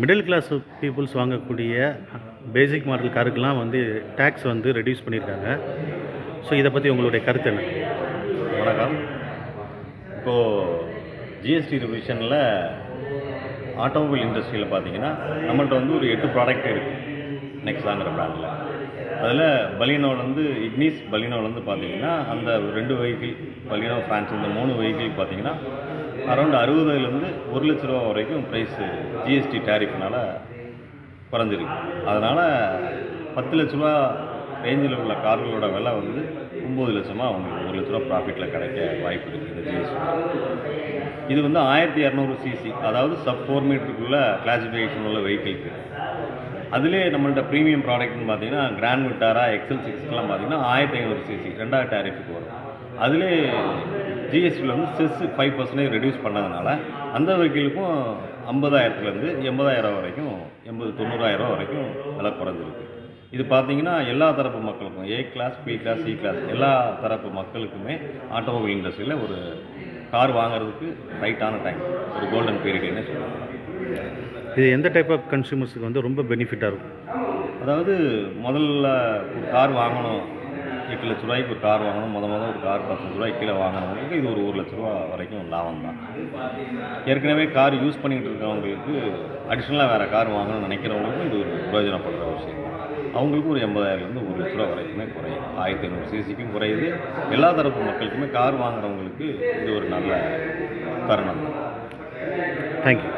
Middle class peoples வாங்கக்கூடிய basic model காருக்கெலாம் வந்து tax வந்து ரெடியூஸ் பண்ணியிருக்காங்க. ஸோ இதை பற்றி உங்களுடைய கருத்து என்ன? வணக்கம். இப்போது ஜிஎஸ்டி ரிவிஷனில் ஆட்டோமொபைல் இண்டஸ்ட்ரியில் பார்த்தீங்கன்னா நம்மள்ட்ட வந்து ஒரு எட்டு ப்ராடக்ட் இருக்குது நெக்ஸாங்கிற ப்ராண்டில் அதில் பலினோலேருந்து இக்னிஸ் பலினோலேருந்து பார்த்தீங்கன்னா அந்த ரெண்டு வெஹிக்கிள் பலினோ ஃப்ரான்ஸ் இந்த மூணு வெஹிக்கிள் பார்த்தீங்கன்னா அரௌண்ட் அறுபதுலேருந்து ஒரு லட்ச ரூபா வரைக்கும் ப்ரைஸு ஜிஎஸ்டி டேரிஃப்னால் குறைஞ்சிருக்கு. அதனால் பத்து லட்ச ரூபா ரேஞ்சில் உள்ள கார்களோட விலை வந்து ஒம்பது லட்சமாக அவங்களுக்கு ஒரு லட்ச ரூபா ப்ராஃபிட்டில் கிடைக்க வாய்ப்பு இருக்குது இந்த ஜிஎஸ்டி இது வந்து ஆயிரத்தி இரநூறு சிசி அதாவது சப் ஃபோர் மீட்டருக்குள்ள கிளாசிஃபிகேஷன் உள்ள வெஹிக்கிளுக்கு அதிலே நம்மள்ட்ட ப்ரீமியம் ப்ராடக்ட்னு பார்த்தீங்கன்னா கிராண்ட் விட்டாரா எக்ஸல் சிக்ஸ்க்கெலாம் பார்த்தீங்கன்னா ஆயிரத்தி ஐநூறு சிசி ரெண்டாயிரம் டேரிஃபுக்கு வரும். அதிலே ஜிஎஸ்டியில் வந்து செஸ் ஃபைவ் பர்சன்டேஜ் ரெடியூஸ் பண்ணதுனால அந்த வெஹிக்கிளுக்கும் ஐம்பதாயிரத்துலேருந்து எண்பதாயிரம் வரைக்கும் எண்பது தொண்ணூறாயிரம் வரைக்கும் விலை குறைஞ்சிருக்கு. இது பார்த்தீங்கன்னா எல்லா தரப்பு மக்களுக்கும் A class B class C class எல்லா தரப்பு மக்களுக்குமே ஆட்டோமொபைல் இண்டஸ்ட்ரியில் ஒரு கார் வாங்குறதுக்கு ரைட்டான டைம் ஒரு கோல்டன் பீரியட்னே சொல்லலாம் இது எந்த டைப் ஆஃப் கன்சியூமர்ஸுக்கு வந்து ரொம்ப பெனிஃபிட்டாக இருக்கும்? அதாவது முதல்ல ஒரு கார் வாங்கணும். எட்டு லட்ச ரூபாய்க்கு ஒரு கார் வாங்கணும். முத முத ஒரு கார் பத்து லட்ச ரூபாய்க்கு கீழே வாங்கினவங்களுக்கு இது ஒரு ஒரு லட்ச ரூபா வரைக்கும் லாபம் தான். ஏற்கனவே கார் யூஸ் பண்ணிக்கிட்டு இருக்கவங்களுக்கு அடிஷ்னலாக வேறு கார் வாங்கணும்னு நினைக்கிறவங்களுக்கும் இது ஒரு பிரயோஜனப்படுற விஷயம் தான். அவங்களுக்கு ஒரு எண்பதாயிரம்லேருந்து ஒரு லட்ச ரூபா வரைக்குமே குறையும். ஆயிரத்தி ஐநூறு சிசிக்கும் குறையுது. எல்லா தரப்பு மக்களுக்குமே கார் வாங்குறவங்களுக்கு இது ஒரு நல்ல தருணம் தான். தேங்க்யூ